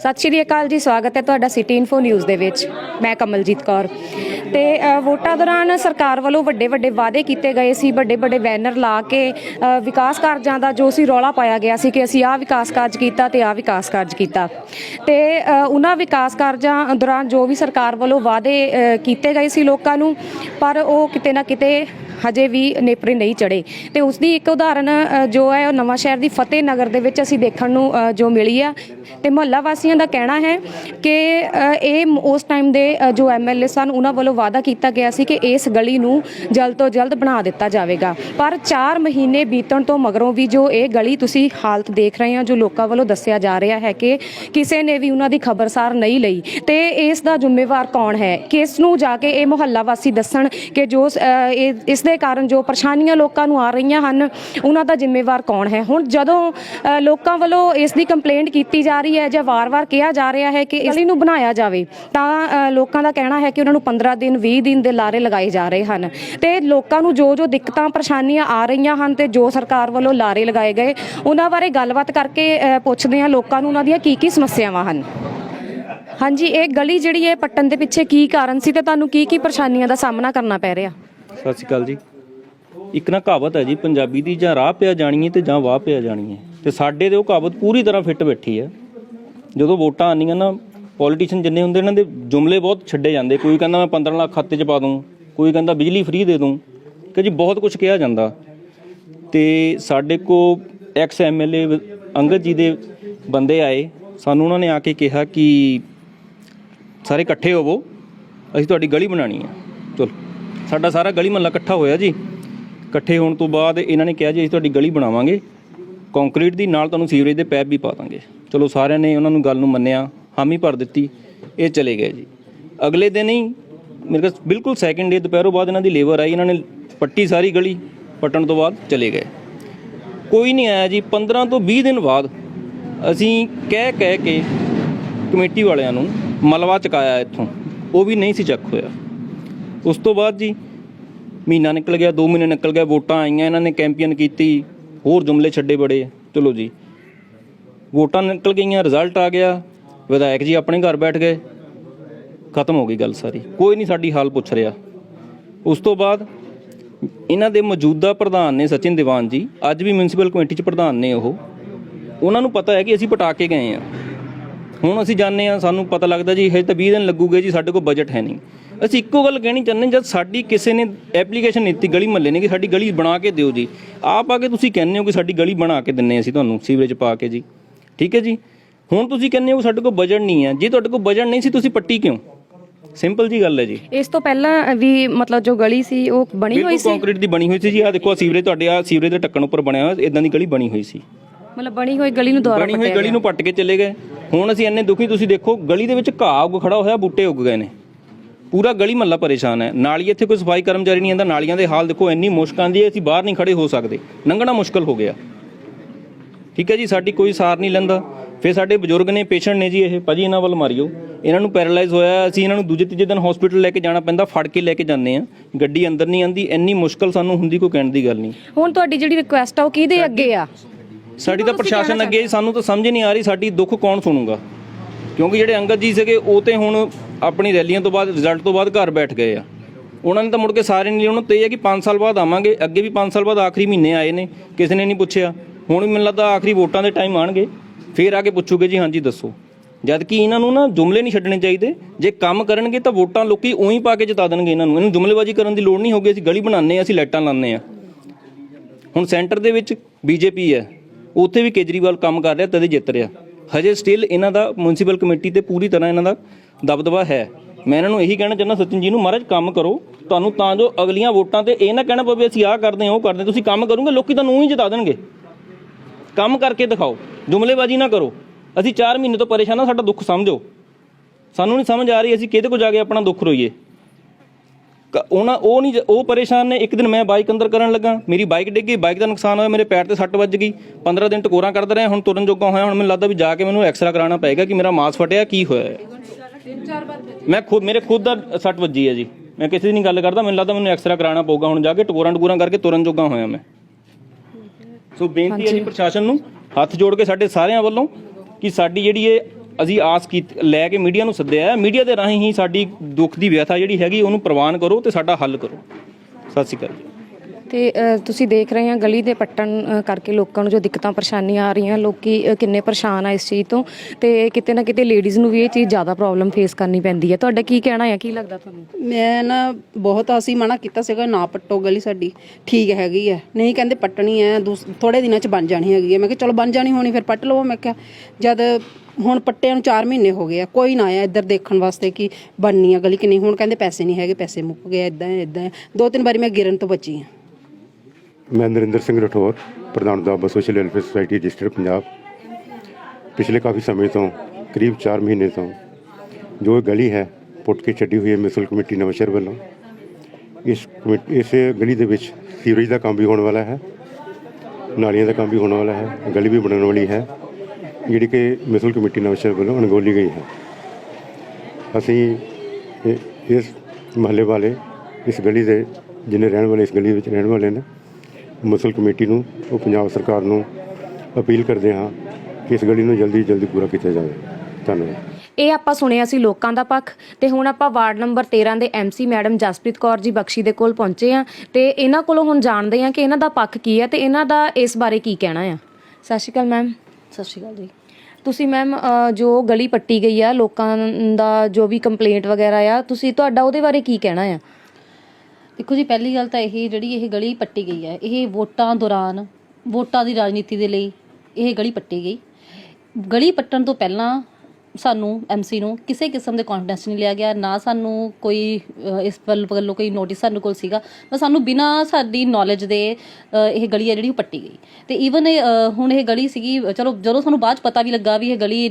ਸਤਿ ਸ਼੍ਰੀ ਅਕਾਲ ਜੀ, ਸਵਾਗਤ ਹੈ ਤੁਹਾਡਾ ਸਿਟੀ ਇਨਫੋ ਨਿਊਜ਼ ਦੇ ਵਿੱਚ। ਮੈਂ ਕਮਲਜੀਤ ਕੌਰ। ਤੇ ਵੋਟਾਂ ਦੌਰਾਨ ਸਰਕਾਰ ਵੱਲੋਂ ਵੱਡੇ ਵੱਡੇ ਵਾਅਦੇ ਕੀਤੇ ਗਏ ਸੀ ਵੱਡੇ ਵੱਡੇ ਬੈਨਰ ਲਾ ਕੇ ਵਿਕਾਸ ਕਾਰਜਾਂ ਦਾ ਜੋ ਸੀ ਰੌਲਾ ਪਾਇਆ ਗਿਆ ਸੀ ਕਿ ਅਸੀਂ ਆਹ ਵਿਕਾਸ ਕਾਰਜ ਕੀਤਾ ਤੇ ਆਹ ਵਿਕਾਸ ਕਾਰਜ ਕੀਤਾ। ਤੇ ਉਹਨਾਂ ਵਿਕਾਸ ਕਾਰਜਾਂ ਦੌਰਾਨ ਜੋ ਵੀ ਸਰਕਾਰ ਵੱਲੋਂ ਵਾਅਦੇ ਕੀਤੇ ਗਏ ਸੀ ਲੋਕਾਂ ਨੂੰ, ਪਰ ਉਹ ਕਿਤੇ ਨਾ ਕਿਤੇ ਹਜੇ ਵੀ ਨੇਪਰੇ ਨਹੀਂ ਚੜੇ ਤੇ ਉਸ ਦੀ ਇੱਕ ਉਦਾਹਰਨ ਜੋ ਹੈ ਉਹ ਨਵਾਂ ਸ਼ਹਿਰ ਦੀ ਫਤਿਹ ਨਗਰ ਦੇ ਵਿੱਚ ਅਸੀਂ ਦੇਖਣ ਨੂੰ ਜੋ ਮਿਲੀ ਆ। ਤੇ ਮੁਹੱਲਾ ਵਾਸੀਆਂ ਦਾ ਕਹਿਣਾ ਹੈ ਕਿ ਇਹ ਉਸ ਟਾਈਮ ਦੇ ਅ, ਜੋ ਐਮਐਲਏ ਸਨ ਉਹਨਾਂ ਵੱਲੋਂ ਵਾਅਦਾ ਕੀਤਾ ਗਿਆ ਸੀ ਕਿ ਇਸ ਗਲੀ ਨੂੰ ਜਲਦ ਤੋਂ ਜਲਦ ਬਣਾ ਦਿੱਤਾ ਜਾਵੇਗਾ। ਪਰ 4 ਮਹੀਨੇ ਬੀਤਣ ਤੋਂ ਮਗਰੋਂ ਵੀ ਜੋ ਇਹ ਗਲੀ ਤੁਸੀਂ ਹਾਲਤ ਦੇਖ ਰਹੇ ਹੋ ਜੋ ਲੋਕਾਂ ਵੱਲੋਂ ਦੱਸਿਆ ਜਾ ਰਿਹਾ ਹੈ ਕਿ ਕਿਸੇ ਨੇ ਵੀ ਉਹਨਾਂ ਦੀ ਖਬਰਸਾਰ ਨਹੀਂ ਲਈ ਤੇ ਇਸ ਦਾ ਜ਼ਿੰਮੇਵਾਰ ਕੌਣ ਹੈ? ਕਿਸ ਨੂੰ ਜਾ ਕੇ ਇਹ ਮੁਹੱਲਾ ਵਾਸੀ ਦੱਸਣ ਕਿ ਜੋ ਸ- ਇਸ ਦੇ ਕਾਰਨ ਜੋ ਪਰੇਸ਼ਾਨੀਆਂ ਲੋਕਾਂ ਨੂੰ ਆ ਰਹੀਆਂ ਹਨ ਉਹਨਾਂ ਦਾ ਜ਼ਿੰਮੇਵਾਰ ਕੌਣ ਹੈ? ਹੁਣ ਜਦੋਂ ਲੋਕਾਂ ਵੱਲੋਂ ਇਸ ਦੀ ਕੰਪਲੇਂਟ ਕੀਤੀ ਜਾ ਰਹੀ ਹੈ ਜਾਂ ਵਾਰ-ਵਾਰ ਕਿਹਾ ਜਾ ਰਿਹਾ ਹੈ ਕਿ ਇਸ ਨੂੰ ਬਣਾਇਆ ਜਾਵੇ ਤਾਂ ਲੋਕਾਂ ਦਾ ਕਹਿਣਾ ਹੈ ਕਿ ਉਹਨਾਂ ਨੂੰ 15 ਦਿਨ 20 ਦਿਨ ਦੇ ਲਾਰੇ ਲਗਾਏ ਜਾ ਰਹੇ ਹਨ। ਤੇ ਲੋਕਾਂ ਨੂੰ ਜੋ ਜੋ ਦਿੱਕਤਾਂ ਪਰੇਸ਼ਾਨੀਆਂ ਆ ਰਹੀਆਂ ਹਨ ਤੇ ਜੋ ਸਰਕਾਰ ਵੱਲੋਂ ਲਾਰੇ ਲਗਾਏ ਗਏ ਉਹਨਾਂ ਬਾਰੇ ਗੱਲਬਾਤ ਕਰਕੇ ਅ, ਪੁੱਛਦੇ ਹਾਂ ਲੋਕਾਂ ਨੂੰ ਉਹਨਾਂ ਦੀਆਂ ਕੀ ਕੀ ਸਮੱਸਿਆਵਾਂ ਹਨ। ਹਾਂਜੀ ਇਹ ਗਲੀ ਜਿਹੜੀ ਹੈ ਪੱਟਣ ਦੇ ਪਿੱਛੇ ਕੀ ਕਾਰਨ ਸੀ ਤੇ ਤੁਹਾਨੂੰ ਕੀ ਕੀ ਪਰੇਸ਼ਾਨੀਆਂ ਦਾ ਸਾਹਮਣਾ ਕਰਨਾ ਪੈ ਰਿਹਾ? ਸਤਿ ਸ਼੍ਰੀ ਅਕਾਲ ਜੀ। ਇੱਕ ਨਾ ਕਹਾਵਤ ਹੈ ਜੀ, ਪੰਜਾਬੀ ਦੀ ਜਾਂ ਰਾਹ ਪਿਆ ਜਾਣੀ ਹੈ ਤੇ ਜਾਂ ਵਾਹ ਪਿਆ ਜਾਣੀ ਹੈ। ਤੇ ਸਾਡੇ ਤੇ ਉਹ ਕਹਾਵਤ ਪੂਰੀ ਤਰ੍ਹਾਂ ਫਿੱਟ ਬੈਠੀ ਹੈ। ਜਦੋਂ ਵੋਟਾਂ ਆਉਂਦੀਆਂ ਨਾ ਪੋਲੀਟੀਸ਼ੀਅਨ ਜਿੰਨੇ ਹੁੰਦੇ ਇਹਨਾਂ ਦੇ ਜੁਮਲੇ ਬਹੁਤ ਛੱਡੇ ਜਾਂਦੇ। ਕੋਈ ਕਹਿੰਦਾ ਮੈਂ 15 ਲੱਖ ਖਾਤੇ 'ਚ ਪਾ ਦੂੰ, ਕੋਈ ਕਹਿੰਦਾ ਬਿਜਲੀ ਫ੍ਰੀ ਦੇ ਦੂੰ, ਕਿ ਜੀ ਬਹੁਤ ਕੁਝ ਕਿਹਾ ਜਾਂਦਾ। ਤੇ ਸਾਡੇ ਕੋ ਐਕਸ ਐਮਐਲਏ ਅੰਗਦ ਜੀ ਦੇ ਬੰਦੇ ਆਏ, ਸਾਨੂੰ ਉਹਨਾਂ ਨੇ ਆ ਕੇ ਕਿਹਾ ਕਿ ਸਾਰੇ ਇਕੱਠੇ ਹੋਵੋ, ਅਸੀਂ ਤੁਹਾਡੀ ਗਲੀ ਬਣਾਣੀ ਹੈ। ਚਲੋ। ਸਾਡਾ ਸਾਰਾ ਗਲੀ ਮਹੱਲਾ ਇਕੱਠਾ ਹੋਇਆ ਜੀ। ਇਕੱਠੇ ਹੋਣ ਤੋਂ ਬਾਅਦ ਇਹਨਾਂ ਨੇ ਕਿਹਾ ਜੀ, ਅਸੀਂ ਤੁਹਾਡੀ ਗਲੀ ਬਣਾਵਾਂਗੇ। ਕੰਕਰੀਟ ਦੀ ਨਾਲ ਤੁਹਾਨੂੰ ਸੀਵਰੇਜ ਦੇ ਪੈਪ ਵੀ ਪਾ ਦਾਂਗੇ। ਚਲੋ ਸਾਰਿਆਂ ਨੇ ਉਹਨਾਂ ਨੂੰ ਗੱਲ ਨੂੰ ਮੰਨਿਆ, ਹਾਮੀ ਭਰ ਦਿੱਤੀ, ਇਹ ਚਲੇ ਗਏ ਜੀ। ਅਗਲੇ ਦਿਨ ਹੀ ਮੇਰੇ ਕੋਲ ਬਿਲਕੁਲ ਸੈਕਿੰਡ ਡੇ ਦੁਪਹਿਰੋਂ ਬਾਅਦ ਇਹਨਾਂ ਦੀ ਲੇਬਰ ਆਈ, ਇਹਨਾਂ ਨੇ ਪੱਟੀ ਸਾਰੀ ਗਲੀ, ਪੱਟਣ ਤੋਂ ਬਾਅਦ ਚਲੇ ਗਏ। ਕੋਈ ਨਹੀਂ ਆਇਆ ਜੀ 15 ਤੋਂ 20 ਦਿਨ ਬਾਅਦ ਅਸੀਂ ਕਹਿ ਕਹਿ ਕੇ ਕਮੇਟੀ ਵਾਲਿਆਂ ਨੂੰ ਮਲਵਾ ਚਕਾਇਆ ਇੱਥੋਂ। ਉਹ ਵੀ ਨਹੀਂ ਸੀ ਚੱਕ ਹੋਇਆ। ਉਸ ਤੋਂ ਬਾਅਦ ਜੀ ਮਹੀਨਾ ਨਿਕਲ ਗਿਆ 2 ਮਹੀਨੇ ਨਿਕਲ ਗਿਆ, ਵੋਟਾਂ ਆਈਆਂ, ਇਹਨਾਂ ਨੇ ਕੈਂਪੇਨ ਕੀਤੀ, ਹੋਰ ਜੁਮਲੇ ਛੱਡੇ ਬੜੇ, ਚਲੋ ਜੀ। ਵੋਟਾਂ ਨਿਕਲ ਗਈਆਂ ਰਿਜ਼ਲਟ ਆ ਗਿਆ, ਵਿਧਾਇਕ ਜੀ ਆਪਣੇ ਘਰ ਬੈਠ ਗਏ, ਖਤਮ ਹੋ ਗਈ ਗੱਲ ਸਾਰੀ, ਕੋਈ ਨਹੀਂ ਸਾਡੀ ਹਾਲ ਪੁੱਛ ਰਿਹਾ। ਉਸ ਤੋਂ ਬਾਅਦ ਇਹਨਾਂ ਦੇ ਮੌਜੂਦਾ ਪ੍ਰਧਾਨ ਨੇ ਸਚਿਨ ਦੀਵਾਨ ਜੀ, ਅੱਜ ਵੀ ਮਿਊਨਿਸਪਲ ਕਮੇਟੀ ਚ ਪ੍ਰਧਾਨ ਨੇ ਉਹ, ਉਹਨਾਂ ਨੂੰ ਪਤਾ ਹੈ ਕਿ ਅਸੀਂ ਪਟਾ ਕੇ ਗਏ ਆ ਹੁਣ ਅਸੀਂ ਜਾਣਦੇ ਆ ਸਾਨੂੰ ਪਤਾ ਲੱਗਦਾ ਜੀ, ਹਜੇ ਤਾਂ 20 ਦਿਨ ਲੱਗੂਗੇ ਜੀ, ਸਾਡੇ ਕੋਲ ਬਜਟ ਹੈ ਨਹੀਂ। ਅਸੀਂ ਇੱਕੋ ਗੱਲ ਕਹਿਣੀ ਚਾਹੁੰਦੇ ਜਦ ਸਾਡੀ ਕਿਸੇ ਨੇ ਐਪਲੀਕੇਸ਼ਨ ਦਿੱਤੀ ਗਲੀ ਮਹੱਲੇ ਨੇ ਕਿ ਸਾਡੀ ਗਲੀ ਬਣਾ ਕੇ ਦਿਓ ਜੀ। ਆਪ ਆ ਕੇ ਤੁਸੀਂ ਕਹਿੰਦੇ ਹੋ ਕਿ ਸਾਡੀ ਗਲੀ ਬਣਾ ਕੇ ਦਿੰਨੇ ਅਸੀਂ ਤੁਹਾਨੂੰ ਸੀਵਰੇਜ ਪਾ ਕੇ ਜੀ। ਠੀਕ ਹੈ ਜੀ? ਹੁਣ ਤੁਸੀਂ ਕਹਿੰਦੇ ਹੋ ਸਾਡੇ ਕੋਲ ਬਜਟ ਨਹੀਂ ਹੈ। ਜੇ ਤੁਹਾਡੇ ਕੋਲ ਬਜਟ ਨਹੀਂ ਸੀ ਤੁਸੀਂ ਪੱਟੀ ਕਿਉਂ? ਸਿੰਪਲ ਜੀ ਗੱਲ ਹੈ ਜੀ। ਇਸ ਤੋਂ ਪਹਿਲਾਂ ਵੀ ਮਤਲਬ ਜੋ ਗਲੀ ਸੀ ਉਹ ਬਣੀ ਹੋਈ ਸੀ? ਕੰਕਰੀਟ ਦੀ ਬਣੀ ਹੋਈ ਸੀ ਜੀ। ਆ ਦੇਖੋ ਸੀਵਰੇਜ ਤੁਹਾਡੇ ਆ ਸੀਵਰੇਜ ਦੇ ਢੱਕਣ ਉੱਪਰ ਬਣਿਆ ਹੋਇਆ ਇਦਾਂ ਦੀ ਗਲੀ ਬਣੀ ਹੋਈ ਸੀ। ਮਤਲਬ ਬਣੀ ਹੋਈ ਗਲੀ ਨੂੰ ਦੁਬਾਰਾ ਬਣੀ ਹੋਈ ਗਲੀ ਨੂੰ ਪੱਟ ਕੇ ਚਲੇ ਗਏ। ਹੁਣ ਅਸੀਂ ਇੰਨੇ ਦੁਖੀ ਤੁਸੀਂ ਦੇਖੋ ਗਲੀ ਦੇ ਵਿੱਚ ਘਾਹ ਉੱਗ ਖੜਾ ਹੋਇਆ ਬੂਟੇ ਉੱਗ ਗਏ ਨੇ। ਪੂਰਾ ਗਲੀ ਮਹੱਲਾ ਪਰੇਸ਼ਾਨ ਹੈ। ਨਾਲੀ ਇੱਥੇ ਕੋਈ ਸਫ਼ਾਈ ਕਰਮਚਾਰੀ ਨਹੀਂ ਆਂਦਾ। ਨਾਲੀਆਂ ਦੇ ਹਾਲ ਦੇਖੋ ਇੰਨੀ ਮੁਸ਼ਕ ਆਂਦੀ ਹੈ ਅਸੀਂ ਬਾਹਰ ਨਹੀਂ ਖੜੇ ਹੋ ਸਕਦੇ। ਲੰਘਣਾ ਮੁਸ਼ਕਲ ਹੋ ਗਿਆ। ਠੀਕ ਹੈ ਜੀ ਸਾਡੀ ਕੋਈ ਸਾਰ ਨਹੀਂ ਲੈਂਦਾ। ਫਿਰ ਸਾਡੇ ਬਜ਼ੁਰਗ ਨੇ ਪੇਸ਼ੈਂਟ ਨੇ ਜੀ ਇਹ ਭਾਜੀ ਇਹਨਾਂ ਵੱਲ ਮਾਰਿਓ। ਇਹਨਾਂ ਨੂੰ ਪੈਰਾਲਾਈਜ਼ ਹੋਇਆ ਅਸੀਂ ਇਹਨਾਂ ਨੂੰ ਦੂਜੇ ਤੀਜੇ ਦਿਨ ਹਸਪੀਟਲ ਲੈ ਕੇ ਜਾਣਾ ਪੈਂਦਾ ਫੜ ਕੇ ਲੈ ਕੇ ਜਾਂਦੇ ਆ ਗੱਡੀ ਅੰਦਰ ਨਹੀਂ ਆਂਦੀ ਇੰਨੀ ਮੁਸ਼ਕਲ ਸਾਨੂੰ ਹੁੰਦੀ ਕੋਈ ਕਹਿਣ ਦੀ ਗੱਲ ਨਹੀਂ। ਹੁਣ ਤੁਹਾਡੀ ਜਿਹੜੀ ਰਿਕੁਐਸਟ ਆ ਉਹ ਕਿਹਦੇ ਅੱਗੇ ਆ? ਸਾਡੀ ਤਾਂ ਪ੍ਰਸ਼ਾਸਨ ਅੱਗੇ ਸਾਨੂੰ ਤਾਂ ਸਮਝ ਨਹੀਂ ਆ ਰਹੀ ਸਾਡੀ ਦੁੱਖ ਕੌਣ ਸੁਣੂਗਾ? ਕਿਉਂਕਿ ਜਿਹੜੇ ਅੰਗਦ ਜੀ ਸੀਗੇ, ਉਹ ਤੇ ਹੁਣ ਆਪਣੀ ਰੈਲੀਆਂ ਤੋਂ ਬਾਅਦ ਰਿਜ਼ਲਟ ਤੋਂ ਬਾਅਦ ਘਰ ਬੈਠ ਗਏ ਆ। ਉਹਨਾਂ ਨੇ ਤਾਂ ਮੁੜ ਕੇ ਸਾਰੇ ਨਹੀਂ ਉਹਨਾਂ ਤੇ ਇਹ ਹੈ ਕਿ 5 ਸਾਲ ਬਾਅਦ ਆਵਾਂਗੇ, ਅੱਗੇ ਵੀ 5 ਸਾਲ ਬਾਅਦ ਆਖਰੀ ਮਹੀਨੇ ਆਏ ਨੇ, ਕਿਸੇ ਨੇ ਨਹੀਂ ਪੁੱਛਿਆ। ਹੁਣ ਵੀ ਮੈਨੂੰ ਲੱਗਦਾ ਆਖਰੀ ਵੋਟਾਂ ਦੇ ਟਾਈਮ ਆਣਗੇ ਫੇਰ ਆ ਕੇ ਪੁੱਛੂਗੇ ਜੀ, ਹਾਂਜੀ ਦੱਸੋ। ਜਦ ਕਿ ਇਹਨਾਂ ਨੂੰ ਨਾ ਜੁਮਲੇ ਨਹੀਂ ਛੱਡਣੇ ਚਾਹੀਦੇ। ਜੇ ਕੰਮ ਕਰਨਗੇ ਤਾਂ ਵੋਟਾਂ ਲੋਕੀ ਉਹੀ ਪਾ ਕੇ ਜਿਤਾ ਦੇਣਗੇ ਇਹਨਾਂ ਨੂੰ। ਇਹਨੂੰ ਜੁਮਲੇਬਾਜ਼ੀ ਕਰਨ ਦੀ ਲੋੜ ਨਹੀਂ ਹੋਗੀ ਅਸੀਂ ਗਲੀ ਬਣਾਉਂਦੇ ਆ ਅਸੀਂ ਲਾਈਟਾਂ ਲਾਉਂਦੇ ਆ ਹੁਣ ਸੈਂਟਰ ਦੇ ਵਿੱਚ ਬੀਜੇਪੀ ਹੈ, ਉੱਥੇ ਵੀ ਕੇਜਰੀਵਾਲ ਕੰਮ ਕਰ ਰਿਹਾ, ਤਦੇ ਜਿੱਤ ਰਿਹਾ। ਹਜੇ ਸਟਿਲ ਇਹਨਾਂ ਦਾ ਮਿਊਨਿਸਪਲ ਕਮੇਟੀ ਤੇ ਪੂਰੀ ਤਰ੍ਹਾਂ ਇਹਨਾਂ ਦਾ ਦਬਦਬਾ ਹੈ। ਮੈਂ ਇਹਨਾਂ ਨੂੰ ਇਹੀ ਕਹਿਣਾ ਚਾਹੁੰਦਾ ਸਚਿਨ ਜੀ ਨੂੰ ਮਹਾਰਾਜ ਕੰਮ ਕਰੋ। ਤੁਹਾਨੂੰ ਤਾਂ ਜੋ ਅਗਲੀਆਂ ਵੋਟਾਂ ਤੇ ਇਹ ਨਾ ਕਹਿਣਾ ਪਵੇ, ਅਸੀਂ ਆਹ ਕਰਦੇ ਹਾਂ, ਉਹ ਕਰਦੇ ਹਾਂ। ਤੁਸੀਂ ਕੰਮ ਕਰੋਗੇ, ਲੋਕੀ ਤੁਹਾਨੂੰ ਹੀ ਜਿਤਾ ਦੇਣਗੇ। ਕੰਮ ਕਰਕੇ ਦਿਖਾਓ, ਜੁਮਲੇਬਾਜ਼ੀ ਨਾ ਕਰੋ। ਅਸੀਂ 4 ਮਹੀਨੇ ਤੋਂ ਪਰੇਸ਼ਾਨ ਆ ਸਾਡਾ ਦੁੱਖ ਸਮਝੋ। ਸਾਨੂੰ ਨਹੀਂ ਸਮਝ ਆ ਰਹੀ, ਅਸੀਂ ਕਿਹਦੇ ਕੋਲ ਜਾ ਕੇ ਆਪਣਾ ਦੁੱਖ ਰੋਈਏ। ਉਹਨਾਂ ਉਹ ਨਹੀਂ ਉਹ ਪਰੇਸ਼ਾਨ ਨੇ ਇੱਕ ਦਿਨ ਮੈਂ ਬਾਈਕ ਅੰਦਰ ਕਰਨ ਲੱਗਾ ਮੇਰੀ ਬਾਈਕ ਡਿੱਗ ਗਈ ਬਾਈਕ ਦਾ ਨੁਕਸਾਨ ਹੋਇਆ ਮੇਰੇ ਪੈਰ ਤੇ ਸੱਟ ਵੱਜ ਗਈ 15 ਦਿਨ ਟਕੋਰਾਂ ਕਰਦਾ ਰਿਹਾ ਹੁਣ ਤੁਰਨ ਜੋਗਾ ਹੋਇਆ ਹੁਣ ਮੈਨੂੰ ਲੱਗਦਾ ਵੀ ਜਾ ਕੇ ਮੈਨੂੰ ਐਕਸਰਾ ਕਰਾਉਣਾ ਪਏਗਾ ਕਿ ਮੇਰਾ ਮਾਸ ਫਟਿਆ ਕੀ ਹੋਇਆ ਹੈ। ਮੈਂ ਖੁਦ ਮੇਰੇ ਖੁਦ ਦਾ ਸੱਟ ਵੱਜੀ ਹੈ ਜੀ। ਮੈਂ ਕਿਸੇ ਦੀ ਨਹੀਂ ਗੱਲ ਕਰਦਾ ਮੈਨੂੰ ਲੱਗਦਾ ਮੈਨੂੰ ਐਕਸਰਾ ਕਰਾਉਣਾ ਪਊਗਾ ਹੁਣ ਜਾ ਕੇ ਟਕੋਰਾਂ ਟਕੋਰਾਂ ਕਰਕੇ ਤੁਰਨ ਜੋਗਾ ਹੋਇਆ ਮੈਂ। ਸੋ ਬੇਨਤੀ ਹੈ ਜੀ ਪ੍ਰਸ਼ਾਸਨ ਨੂੰ ਹੱਥ ਜੋੜ ਕੇ ਸਾਡੇ ਸਾਰਿਆਂ ਵੱਲੋਂ ਕਿ ਸਾਡੀ ਜਿਹੜੀ ਇਹ ਅਸੀਂ ਆਸ ਕੀ ਲੈ ਕੇ ਮੀਡੀਆ ਨੂੰ ਸੱਦਿਆ ਹੈ। ਮੀਡੀਆ ਦੇ ਰਾਹੀਂ ਹੀ ਸਾਡੀ ਦੁੱਖ ਦੀ ਵਿਅਥਾ ਜਿਹੜੀ ਹੈਗੀ, ਉਹਨੂੰ ਪ੍ਰਵਾਨ ਕਰੋ ਤੇ ਸਾਡਾ ਹੱਲ ਕਰੋ। ਸਤਿ ਸ਼੍ਰੀ ਅਕਾਲ ਜੀ। ਤੇ ਤੁਸੀਂ ਦੇਖ ਰਹੇ ਆ ਗਲੀ ਦੇ ਪੱਟਣ ਕਰਕੇ ਲੋਕਾਂ ਨੂੰ ਜੋ ਦਿੱਕਤਾਂ, ਪਰੇਸ਼ਾਨੀਆਂ ਆ ਰਹੀਆਂ, ਲੋਕੀ ਕਿੰਨੇ ਪਰੇਸ਼ਾਨ ਆ ਇਸ ਚੀਜ਼ ਤੋਂ। ਤੇ ਕਿਤੇ ਨਾ ਕਿਤੇ ਲੇਡੀਜ਼ ਨੂੰ ਵੀ ਇਹ ਚੀਜ਼ ਜ਼ਿਆਦਾ ਪ੍ਰੋਬਲਮ ਫੇਸ ਕਰਨੀ ਪੈਂਦੀ ਹੈ। ਤੁਹਾਡਾ ਕੀ ਕਹਿਣਾ ਹੈ? ਕੀ ਲੱਗਦਾ ਤੁਹਾਨੂੰ? ਮੈਂ ਨਾ ਬਹੁਤ ਅਸੀਂ ਮਨਾ ਕੀਤਾ ਸੀਗਾ, ਨਾ ਪੱਟੋ ਗਲੀ ਸਾਡੀ। ਠੀਕ ਹੈਗੀ ਹੈ। ਨਹੀਂ ਕਹਿੰਦੇ ਪੱਟਣੀ ਹੈ ਥੋੜੇ ਦਿਨਾਂ ਚ ਬਣ ਜਾਣੀ ਹੈਗੀ ਹੈ। ਮੈਂ ਕਿਹਾ ਚਲੋ ਬਣ ਜਾਣੀ ਹੋਣੀ, ਫਿਰ ਪੱਟ ਲਵੋ। ਮੈਂ ਕਿਹਾ ਜਦ ਹੁਣ ਪੱਟਿਆਂ ਨੂੰ 4 ਮਹੀਨੇ ਹੋ ਗਏ ਆ, ਕੋਈ ਨਾ ਆਇਆ ਇੱਧਰ ਦੇਖਣ ਵਾਸਤੇ ਕਿ ਬਣਨੀ ਆ ਗਲੀ ਕਿ ਨਹੀਂ। ਹੁਣ ਕਹਿੰਦੇ ਪੈਸੇ ਨਹੀਂ ਹੈਗੇ, ਪੈਸੇ ਮੁੱਕ ਗਏ ਇਦਾਂ ਇਦਾਂ ਦੋ ਤਿੰਨ ਵਾਰੀ ਮੈਂ ਗਿਰਨ ਤੋਂ ਬਚੀ ਹਾਂ। ਮੈਂ ਨਰਿੰਦਰ ਸਿੰਘ ਰਠੌਰ, ਪ੍ਰਧਾਨ ਦਾ social welfare society registered Punjab. ਪਿਛਲੇ ਕਾਫੀ ਸਮੇਂ ਤੋਂ, ਕਰੀਬ 4 ਮਹੀਨੇ ਤੋਂ, ਜੋ ਇਹ ਗਲੀ ਹੈ, ਪੁੱਟ ਕੇ ਛੱਡੀ ਹੋਈ ਹੈ ਮਿਸਲ ਕਮੇਟੀ ਨਵਾਂਸ਼ਹਿਰ ਵੱਲੋਂ। ਇਸ ਕਮੇ- ਇਸ ਗਲੀ ਦੇ ਵਿੱਚ ਸੀਵਰੇਜ ਦਾ ਕੰਮ ਵੀ ਹੋਣ ਵਾਲਾ ਹੈ, ਨਾਲੀਆਂ ਦਾ ਕੰਮ ਵੀ ਹੋਣ ਵਾਲਾ ਹੈ, ਗਲੀ ਵੀ ਬਣਨ ਵਾਲੀ ਹੈ, ਜਿਹੜੀ ਕਿ ਮਿਸਲ ਕਮੇਟੀ ਨਵਾਂਸ਼ਹਿਰ ਵੱਲੋਂ ਅਣਗੋਲੀ ਗਈ ਹੈ। ਅਸੀਂ ਇਹ- ਇਸ ਮਹੱਲੇ ਵਾਲੇ, ਇਸ ਗਲੀ ਦੇ ਜਿਹਨੇ ਰਹਿਣ ਵਾਲੇ ਇਸ ਗਲੀ ਵਿੱਚ ਰਹਿਣ ਵਾਲੇ ਨੇ ਮੁਸਲ ਕਮੇਟੀ ਨੂੰ ਉਹ ਪੰਜਾਬ ਸਰਕਾਰ ਨੂੰ ਅਪੀਲ ਕਰਦੇ ਹਾਂ ਕਿ ਇਸ ਗਲੀ ਨੂੰ ਜਲਦੀ ਜਲਦੀ ਪੂਰਾ ਕੀਤਾ ਜਾਵੇ। ਧੰਨਵਾਦ। ਇਹ ਆਪਾਂ ਸੁਣਿਆ ਸੀ ਲੋਕਾਂ ਦਾ ਪੱਖ ਤੇ ਹੁਣ ਆਪਾਂ ਵਾਰਡ ਨੰਬਰ 13 ਦੇ ਐਮਸੀ ਮੈਡਮ ਜਸਪ੍ਰੀਤ ਕੌਰ ਜੀ ਬਖਸ਼ੀ ਦੇ ਕੋਲ ਪਹੁੰਚੇ ਆ ਤੇ ਇਹਨਾਂ ਕੋਲੋਂ ਹੁਣ ਜਾਣਦੇ ਆ ਕਿ ਇਹਨਾਂ ਦਾ ਪੱਖ ਕੀ ਹੈ ਤੇ ਇਹਨਾਂ ਦਾ ਇਸ ਬਾਰੇ ਕੀ ਕਹਿਣਾ ਆ ਸਤਿ ਸ਼੍ਰੀ ਅਕਾਲ ਮੈਮ। ਸਤਿ ਸ਼੍ਰੀ ਅਕਾਲ ਜੀ। ਤੁਸੀਂ ਮੈਮ ਜੋ ਗਲੀ ਪੱਟੀ ਗਈ ਆ ਲੋਕਾਂ ਦਾ ਜੋ ਵੀ ਕੰਪਲੇਂਟ ਵਗੈਰਾ ਆ ਤੁਸੀਂ ਤੁਹਾਡਾ ਉਹਦੇ ਬਾਰੇ ਕੀ ਕਹਿਣਾ ਆ? ਦੇਖੋ ਜੀ, ਪਹਿਲੀ ਗੱਲ ਤਾਂ ਇਹ ਜਿਹੜੀ ਇਹ ਗਲੀ ਪੱਟੀ ਗਈ ਹੈ, ਇਹ ਵੋਟਾਂ ਦੌਰਾਨ ਵੋਟਾਂ ਦੀ ਰਾਜਨੀਤੀ ਦੇ ਲਈ ਇਹ ਗਲੀ ਪੱਟੀ ਗਈ। ਗਲੀ ਪੱਟਣ ਤੋਂ ਪਹਿਲਾਂ ਸਾਨੂੰ ਐਮਸੀ ਨੂੰ ਕਿਸੇ ਕਿਸਮ ਦੇ ਕੌਨਫੀਡੈਂਸ ਨਹੀਂ ਲਿਆ ਗਿਆ, ਨਾ ਸਾਨੂੰ ਕੋਈ ਇਸ ਵੱਲ ਵੱਲੋਂ ਕੋਈ ਨੋਟਿਸ ਸਾਨੂੰ ਕੋਲ ਸੀਗਾ ਬਸ ਸਾਨੂੰ ਬਿਨਾ ਸਾਡੀ ਨੌਲੇਜ ਦੇ ਇਹ ਗਲੀ ਹੈ ਜਿਹੜੀ ਉਹ ਪੱਟੀ ਗਈ। ਤੇ ਈਵਨ ਹੁਣ ਇਹ ਗਲੀ ਸੀਗੀ, ਚਲੋ ਜਦੋਂ ਸਾਨੂੰ ਬਾਅਦ ਚ ਪਤਾ ਵੀ ਲੱਗਾ ਵੀ ਇਹ ਗਲੀ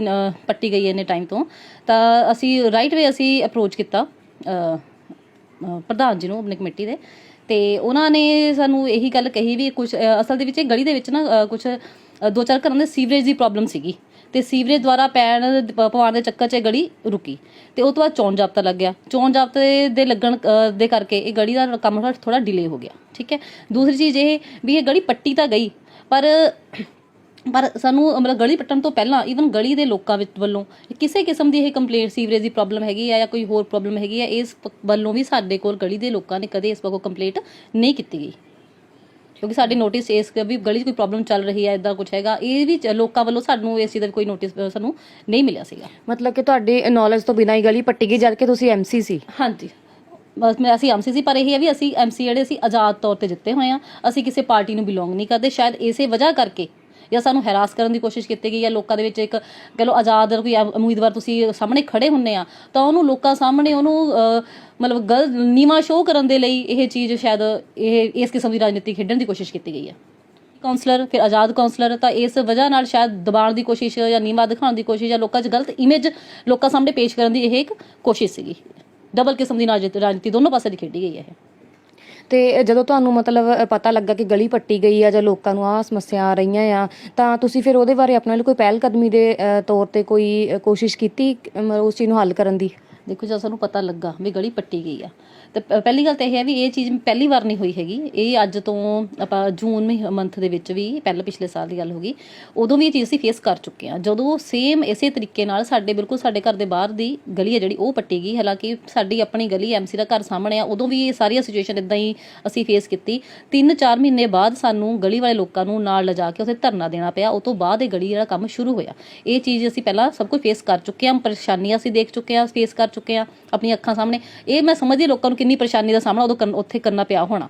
ਪੱਟੀ ਗਈ ਹੈ ਇੰਨੇ ਟਾਈਮ ਤੋਂ, ਤਾਂ ਅਸੀਂ ਰਾਈਟ ਵੇ ਅਸੀਂ ਅਪਰੋਚ ਕੀਤਾ ਪ੍ਰਧਾਨ ਜੀ ਨੂੰ ਆਪਣੀ ਕਮੇਟੀ ਦੇ। ਤੇ ਉਹਨਾਂ ਨੇ ਸਾਨੂੰ ਇਹੀ ਗੱਲ ਕਹੀ ਵੀ ਕੁਝ ਅਸਲ ਦੇ ਵਿੱਚ ਇਹ ਗਲੀ ਦੇ ਵਿੱਚ ਨਾ ਕੁਝ ਦੋ ਚਾਰ ਘਰਾਂ ਦੇ ਸੀਵਰੇਜ ਦੀ ਪ੍ਰੋਬਲਮ ਸੀਗੀ। ਤੇ ਸੀਵਰੇਜ ਦੁਆਰਾ ਪੈਣ ਪ- ਪਵਾਉਣ ਦੇ ਚੱਕਰ 'ਚ ਇਹ ਗਲੀ ਰੁਕੀ। ਤੇ ਉਹ ਤੋਂ ਬਾਅਦ ਚੌਣ ਜਾਬਤਾ ਲੱਗ ਗਿਆ। ਚੌਣ ਜਾਬਤੇ ਦੇ ਲੱਗਣ ਦੇ ਕਰਕੇ ਇਹ ਗਲੀ ਦਾ ਕੰਮ ਥੋੜਾ ਡਿਲੇ ਹੋ ਗਿਆ। ਠੀਕ ਹੈ? ਦੂਸਰੀ ਚੀਜ਼ ਇਹ ਵੀ ਇਹ ਗਲੀ ਪੱਟੀ ਤਾਂ ਗਈ, ਪਰ ਪਰ ਸਾਨੂੰ ਮਤਲਬ ਗਲੀ ਪੱਟਣ ਤੋਂ ਪਹਿਲਾਂ ਈਵਨ ਗਲੀ ਦੇ ਲੋਕਾਂ ਵਿੱਚ ਵੱਲੋਂ ਕਿਸੇ ਕਿਸਮ ਦੀ ਇਹ ਕੰਪਲੇਂਟ ਸੀਵਰੇਜ ਦੀ ਪ੍ਰੋਬਲਮ ਹੈਗੀ ਆ ਜਾਂ ਕੋਈ ਹੋਰ ਪ੍ਰੋਬਲਮ ਹੈਗੀ ਆ ਇਸ ਵੱਲੋਂ ਵੀ ਸਾਡੇ ਕੋਲ ਗਲੀ ਦੇ ਲੋਕਾਂ ਨੇ ਕਦੇ ਇਸ ਵਕੋ ਕੰਪਲੇਂਟ ਨਹੀਂ ਕੀਤੀ ਗਈ। ਕਿਉਂਕਿ ਸਾਡੇ ਨੋਟਿਸ ਇਸ ਵੀ ਗਲੀ 'ਚ ਕੋਈ ਪ੍ਰੋਬਲਮ ਚੱਲ ਰਹੀ ਹੈ ਇਦਾਂ ਕੁਝ ਹੈਗਾ ਇਹ ਵੀ ਲੋਕਾਂ ਵੱਲੋਂ ਸਾਨੂੰ ਇਸ ਚੀਜ਼ ਦਾ ਕੋਈ ਨੋਟਿਸ ਸਾਨੂੰ ਨਹੀਂ ਮਿਲਿਆ ਸੀਗਾ। ਮਤਲਬ ਕਿ ਤੁਹਾਡੀ ਨੌਲੇਜ ਤੋਂ ਬਿਨਾਂ ਹੀ ਗਲੀ ਪੱਟੀ ਗਈ ਜਦ ਕਿ ਤੁਸੀਂ ਐਮਸੀ ਸੀ। ਹਾਂਜੀ। ਬਸ ਮੈਂ ਅਸੀਂ ਐਮਸੀ ਸੀ ਪਰ ਇਹ ਹੈ ਵੀ ਅਸੀਂ ਐਮਸੀ ਜਿਹੜੇ ਅਸੀਂ ਆਜ਼ਾਦ ਤੌਰ ਤੇ ਜਿੱਤੇ ਹੋਏ ਆ ਅਸੀਂ ਕਿਸੇ ਪਾਰਟੀ ਨੂੰ ਬਿਲੋਂਗ ਨਹੀਂ ਕਰਦੇ ਸ਼ਾਇਦ ਇਸੇ ਵਜ੍ਹਾ ਕਰਕੇ ਜਾਂ ਸਾਨੂੰ ਹੈਰਾਸ ਕਰਨ ਦੀ ਕੋਸ਼ਿਸ਼ ਕੀਤੀ ਗਈ ਹੈ ਲੋਕਾਂ ਦੇ ਵਿੱਚ ਇੱਕ ਕਹ ਲਓ ਆਜ਼ਾਦ ਕੋਈ ਉਮੀਦਵਾਰ ਤੁਸੀਂ ਸਾਹਮਣੇ ਖੜੇ ਹੁੰਨੇ ਆ, ਤਾਂ ਉਹਨੂੰ ਲੋਕਾਂ ਸਾਹਮਣੇ ਉਹਨੂੰ ਮਤਲਬ ਗਲਤ ਨੀਵਾ ਸ਼ੋਅ ਕਰਨ ਦੇ ਲਈ ਇਹ ਚੀਜ਼ ਸ਼ਾਇਦ ਇਹ, ਇਸ ਕਿਸਮ ਦੀ ਰਾਜਨੀਤੀ ਖੇਡਣ ਦੀ ਕੋਸ਼ਿਸ਼ ਕੀਤੀ ਗਈ ਹੈ। ਕਾਉਂਸਲਰ ਫਿਰ ਆਜ਼ਾਦ ਕਾਉਂਸਲਰ ਤਾਂ ਇਸ ਵਜ੍ਹਾ ਨਾਲ ਸ਼ਾਇਦ ਦਬਾਉਣ ਦੀ ਕੋਸ਼ਿਸ਼ ਜਾਂ ਨੀਵਾ ਦਿਖਾਉਣ ਦੀ ਕੋਸ਼ਿਸ਼ ਜਾਂ ਲੋਕਾਂ 'ਚ ਗਲਤ ਇਮੇਜ ਲੋਕਾਂ ਸਾਹਮਣੇ ਪੇਸ਼ ਕਰਨ ਦੀ ਇਹ ਇੱਕ ਕੋਸ਼ਿਸ਼ ਸੀਗੀ। ਡਬਲ ਕਿਸਮ ਦੀ ਰਾਜਨੀਤੀ ਰਾਜਨੀਤੀ ਦੋਨੋਂ ਪਾਸੇ ਦੀ ਖੇਡੀ ਗਈ ਹੈ ਇਹ। ਤੇ ਜਦੋਂ ਤੁਹਾਨੂੰ ਮਤਲਬ ਪਤਾ ਲੱਗਾ ਕਿ ਗਲੀ ਪੱਟੀ ਗਈ ਆ ਜਾਂ ਲੋਕਾਂ ਨੂੰ ਆਹ ਸਮੱਸਿਆ ਆ ਰਹੀਆਂ ਆ ਤਾਂ ਤੁਸੀਂ ਫਿਰ ਉਹਦੇ ਬਾਰੇ ਆਪਣੇ ਲਈ ਕੋਈ ਪਹਿਲ ਕਦਮੀ ਦੇ ਅ, ਤੌਰ ਤੇ ਕੋਈ ਅ, ਕੋਸ਼ਿਸ਼ ਕੀਤੀ ਅ, ਉਸ ਚੀਜ਼ ਨੂੰ ਹੱਲ ਕਰਨ ਦੀ? ਦੇਖੋ ਜਦ ਸਾਨੂੰ ਪਤਾ ਲੱਗਾ ਵੀ ਗਲੀ ਪੱਟੀ ਗਈ ਆ ਤੇ ਪਹਿਲੀ ਗੱਲ ਤਾਂ ਇਹ ਹੈ ਵੀ ਇਹ ਚੀਜ਼ ਪਹਿਲੀ ਵਾਰ ਨਹੀਂ ਹੋਈ ਹੈਗੀ। ਇਹ ਅੱਜ ਤੋਂ ਆਪਾਂ ਜੂਨ ਮੰਥ ਦੇ ਵਿੱਚ ਵੀ, ਪਹਿਲਾਂ ਪਿਛਲੇ ਸਾਲ ਦੀ ਗੱਲ ਹੋ ਗਈ, ਉਦੋਂ ਵੀ ਇਹ ਚੀਜ਼ ਅਸੀਂ ਫੇਸ ਕਰ ਚੁੱਕੇ ਹਾਂ। ਜਦੋਂ ਸੇਮ ਇਸੇ ਤਰੀਕੇ ਨਾਲ ਸਾਡੇ ਬਿਲਕੁਲ ਸਾਡੇ ਘਰ ਦੇ ਬਾਹਰ ਦੀ ਗਲੀ ਹੈ ਜਿਹੜੀ, ਉਹ ਪੱਟੀ ਗਈ। ਹਾਲਾਂਕਿ ਸਾਡੀ ਆਪਣੀ ਗਲੀ ਐਮਸੀ ਦਾ ਘਰ ਸਾਹਮਣੇ ਆ, ਉਦੋਂ ਵੀ ਇਹ ਸਾਰੀਆਂ ਸਿਚੁਏਸ਼ਨ ਇਦਾਂ ਹੀ ਅਸੀਂ ਫੇਸ ਕੀਤੀ। 3-4 ਮਹੀਨੇ ਬਾਅਦ ਸਾਨੂੰ ਗਲੀ ਵਾਲੇ ਲੋਕਾਂ ਨੂੰ ਨਾਲ ਲਿਜਾ ਕੇ ਉੱਥੇ ਧਰਨਾ ਦੇਣਾ ਪਿਆ। ਉਸ ਤੋਂ ਬਾਅਦ ਇਹ ਗਲੀ ਜਿਹੜਾ ਕੰਮ ਸ਼ੁਰੂ ਹੋਇਆ। ਇਹ ਚੀਜ਼ ਅਸੀਂ ਪਹਿਲਾਂ ਸਭ ਕੁਝ ਫੇਸ ਕਰ ਚੁੱਕੇ ਹਾਂ, ਪਰੇਸ਼ਾਨੀਆਂ ਅਸੀਂ ਦੇਖ ਚੁੱਕੇ ਹਾਂ ਫੇਸ ਕਰ ਚੁੱਕੇ ਹਾਂ, ਆਪਣੀਆਂ ਅੱਖਾਂ ਸਾਹਮਣੇ। ਇਹ ਮੈਂ ਸਮਝਦੀ ਲੋਕਾਂ ਨੂੰ ਕਿੰਨੀ ਪਰੇਸ਼ਾਨੀ ਦਾ ਸਾਹਮਣਾ ਉਦੋਂ ਕਰਨ- ਉੱਥੇ ਕਰਨਾ ਪਿਆ ਹੋਣਾ।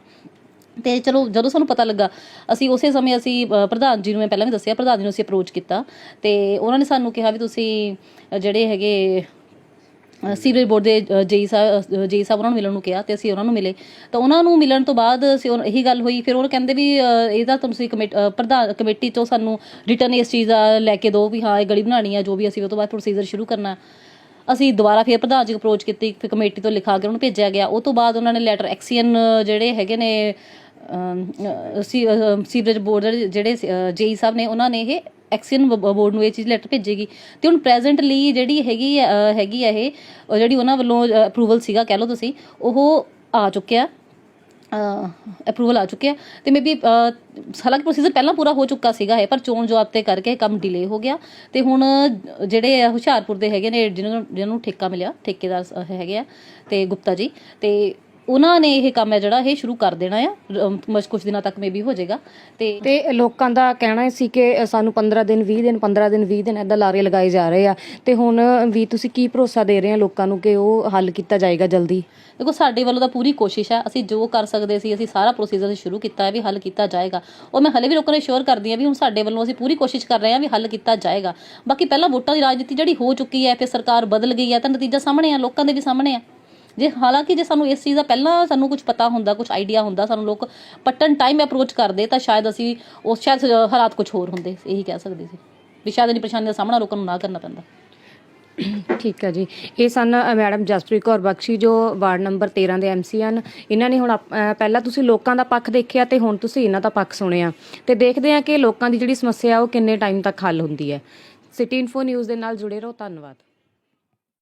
ਤੇ ਚਲੋ, ਜਦੋਂ ਸਾਨੂੰ ਪਤਾ ਲੱਗਾ, ਅਸੀਂ ਉਸੇ ਸਮੇਂ ਅਸੀਂ ਪ੍ਰਧਾਨ ਜੀ ਨੂੰ ਮੈਂ ਪਹਿਲਾਂ ਵੀ ਦੱਸਿਆ, ਪ੍ਰਧਾਨ ਜੀ ਨੂੰ ਅਸੀਂ ਅਪਰੋਚ ਕੀਤਾ। ਤੇ ਉਹਨਾਂ ਨੇ ਸਾਨੂੰ ਕਿਹਾ ਵੀ ਤੁਸੀਂ ਜਿਹੜੇ ਹੈਗੇ ਸੀਵਰੇਜ ਬੋਰਡ ਦੇ ਜੇਈ ਸਾਹਿਬ ਜੇਈ ਸਾਹਿਬ ਉਹਨਾਂ ਨੂੰ ਮਿਲਣ ਨੂੰ ਕਿਹਾ ਤੇ ਅਸੀਂ ਉਹਨਾਂ ਨੂੰ ਮਿਲੇ। ਤਾਂ ਉਹਨਾਂ ਨੂੰ ਮਿਲਣ ਤੋਂ ਬਾਅਦ ਅਸੀਂ ਇਹੀ ਗੱਲ ਹੋਈ। ਫਿਰ ਉਹ ਕਹਿੰਦੇ ਵੀ ਇਹਦਾ ਤੁਸੀਂ ਕਮੇਟੀ ਪ੍ਰਧਾਨ, ਕਮੇਟੀ ਤੋਂ ਸਾਨੂੰ ਰਿਟਰਨ ਇਸ ਚੀਜ਼ ਦਾ ਲੈ ਕੇ ਦਿਓ ਵੀ ਹਾਂ, ਇਹ ਗਲੀ ਬਣਾਣੀ ਆ, ਜੋ ਵੀ ਅਸੀਂ ਉਹ ਤੋਂ ਬਾਅਦ ਪ੍ਰੋਸੀਜਰ ਸ਼ੁਰੂ ਕਰਨਾ। ਅਸੀਂ ਦੁਬਾਰਾ ਫਿਰ ਪ੍ਰਧਾਨ ਜੀ ਅਪਰੋਚ ਕੀਤੀ, ਫਿਰ ਕਮੇਟੀ ਤੋਂ ਲਿਖਾ ਕੇ ਉਹਨੂੰ ਭੇਜਿਆ ਗਿਆ। ਉਹ ਤੋਂ ਬਾਅਦ ਉਹਨਾਂ ਨੇ ਲੈਟਰ ਐਕਸੀਅਨ ਜਿਹੜੇ ਹੈਗੇ ਨੇ ਸੀ ਸੀਵਰੇਜ ਬੋਰਡ ਦੇ ਜਿਹੜੇ ਜੇਈ ਸਾਹਿਬ ਨੇ, ਉਹਨਾਂ ਨੇ ਇਹ ਐਕਸੀਅਨ ਬੋਰਡ ਨੂੰ ਇਹ ਚੀਜ਼ ਲੈਟਰ ਭੇਜੇਗੀ। ਤੇ ਹੁਣ ਪ੍ਰੈਜ਼ੈਂਟਲੀ ਜਿਹੜੀ ਹੈਗੀ ਹੈਗੀ ਆ ਇਹ ਜਿਹੜੀ ਉਹਨਾਂ ਵੱਲੋਂ ਅਪਰੂਵਲ ਸੀਗਾ, ਕਹਿ ਲਓ ਤੁਸੀਂ, ਉਹ ਆ ਚੁੱਕਿਆ। ਅਪਰੂਵਲ ਆ ਚੁੱਕਿਆ ਤੇ ਮੇਬੀ ਹਾਲਾਂਕਿ ਪ੍ਰੋਸੀਜਰ ਪਹਿਲਾਂ ਪੂਰਾ ਹੋ ਚੁੱਕਾ ਸੀਗਾ ਹੈ ਪਰ ਚੋਣ ਜਵਾਬ 'ਤੇ ਕਰਕੇ ਇਹ ਕੰਮ ਡਿਲੇ ਹੋ ਗਿਆ। ਤੇ ਹੁਣ ਜਿਹੜੇ ਹੁਸ਼ਿਆਰਪੁਰ ਦੇ ਹੈਗੇ ਨੇ, ਜਿਹਨਾਂ ਨੂੰ ਜਿਹਨਾਂ ਨੂੰ ਠੇਕਾ ਮਿਲਿਆ, ਠੇਕੇਦਾਰ ਹੈਗੇ ਆ, ਤੇ ਗੁਪਤਾ ਜੀ। ਤੇ ਉਹਨਾਂ ਨੇ ਇਹ ਕੰਮ ਹੈ ਜਿਹੜਾ ਇਹ ਸ਼ੁਰੂ ਕਰ ਦੇਣਾ ਆ। ਮਸ ਕੁਝ ਦਿਨਾਂ ਤੱਕ ਮੇਬੀ ਹੋ ਜਾਏਗਾ। ਤੇ ਤੇ ਲੋਕਾਂ ਦਾ ਕਹਿਣਾ ਸੀ ਕਿ ਸਾਨੂੰ 15 ਦਿਨ 20 ਦਿਨ 15 ਦਿਨ 20 ਦਿਨ ਐਦਾਂ ਲਾਰੇ ਲਗਾਏ ਜਾ ਰਹੇ ਆ। ਤੇ ਹੁਣ ਵੀ ਤੁਸੀਂ ਕੀ ਭਰੋਸਾ ਦੇ ਰਹੇ ਆ ਲੋਕਾਂ ਨੂੰ ਕਿ ਉਹ ਹੱਲ ਕੀਤਾ ਜਾਏਗਾ ਜਲਦੀ? ਦੇਖੋ ਸਾਡੇ ਵੱਲੋਂ ਤਾਂ ਪੂਰੀ ਕੋਸ਼ਿਸ਼ ਹੈ ਅਸੀਂ ਜੋ ਕਰ ਸਕਦੇ ਸੀ ਅਸੀਂ ਸਾਰਾ ਪ੍ਰੋਸੀਜਰ ਸ਼ੁਰੂ ਕੀਤਾ ਹੈ ਵੀ ਹੱਲ ਕੀਤਾ ਜਾਏਗਾ। ਔਰ ਮੈਂ ਹਲੇ ਵੀ ਲੋਕਾਂ ਨੂੰ ਸ਼ੋਰ ਕਰਦੀ ਹਾਂ ਵੀ ਹੁਣ ਸਾਡੇ ਵੱਲੋਂ ਅਸੀਂ ਪੂਰੀ ਕੋਸ਼ਿਸ਼ ਕਰ ਰਹੇ ਹਾਂ ਵੀ ਹੱਲ ਕੀਤਾ ਜਾਏਗਾ। ਬਾਕੀ ਪਹਿਲਾਂ ਵੋਟਾਂ ਦੀ ਰਾਜਨੀਤੀ ਜਿਹੜੀ ਹੋ ਚੁੱਕੀ ਹੈ ਫਿਰ ਸਰਕਾਰ ਬਦਲ ਗਈ ਹੈ ਤਾਂ ਨਤੀਜਾ ਸਾਹਮਣੇ ਆ ਲੋਕਾਂ ਦੇ ਵੀ ਸਾਹਮਣੇ ਆ। ਜੇ ਹਾਲਾਂਕਿ ਜੇ ਸਾਨੂੰ ਇਸ ਚੀਜ਼ ਦਾ ਪਹਿਲਾਂ ਸਾਨੂੰ ਕੁਝ ਪਤਾ ਹੁੰਦਾ ਕੁਝ ਆਈਡੀਆ ਹੁੰਦਾ, ਸਾਨੂੰ ਲੋਕ ਪੱਟਨ ਟਾਈਮ ਅਪਰੋਚ ਕਰਦੇ, ਤਾਂ ਸ਼ਾਇਦ ਅਸੀਂ ਉਸ ਸ਼ਾਇਦ ਹਾਲਾਤ ਕੁਝ ਹੋਰ ਹੁੰਦੇ, ਇਹੀ ਕਹਿ ਸਕਦੇ ਸੀ। ਵੀ ਸ਼ਾਇਦ ਇਹ ਪਰੇਸ਼ਾਨੀ ਦਾ ਸਾਹਮਣਾ ਲੋਕਾਂ ਨੂੰ ਨਾ ਕਰਨਾ ਪੈਂਦਾ। ਠੀਕ ਹੈ ਜੀ। ਇਹ ਸਨ ਮੈਡਮ ਜਸਪ੍ਰੀਤ ਕੌਰ ਬਖਸ਼ੀ, ਜੋ ਵਾਰਡ ਨੰਬਰ 13 ਦੇ ਐਮਸੀ ਹਨ। ਇਹਨਾਂ ਨੇ ਹੁਣ ਪਹਿਲਾਂ ਤੁਸੀਂ ਲੋਕਾਂ ਦਾ ਪੱਖ ਦੇਖਿਆ ਤੇ ਹੁਣ ਤੁਸੀਂ ਇਹਨਾਂ ਦਾ ਪੱਖ ਸੁਣਿਆ। ਤੇ ਦੇਖਦੇ ਹਾਂ ਕਿ ਲੋਕਾਂ ਦੀ ਜਿਹੜੀ ਸਮੱਸਿਆ, ਉਹ ਕਿੰਨੇ ਟਾਈਮ ਤੱਕ ਹੱਲ ਹੁੰਦੀ ਹੈ। ਸਿਟੀ ਇਨਫੋ ਨਿਊਜ਼ ਦੇ ਨਾਲ ਜੁੜੇ ਰਹੋ, ਧੰਨਵਾਦ।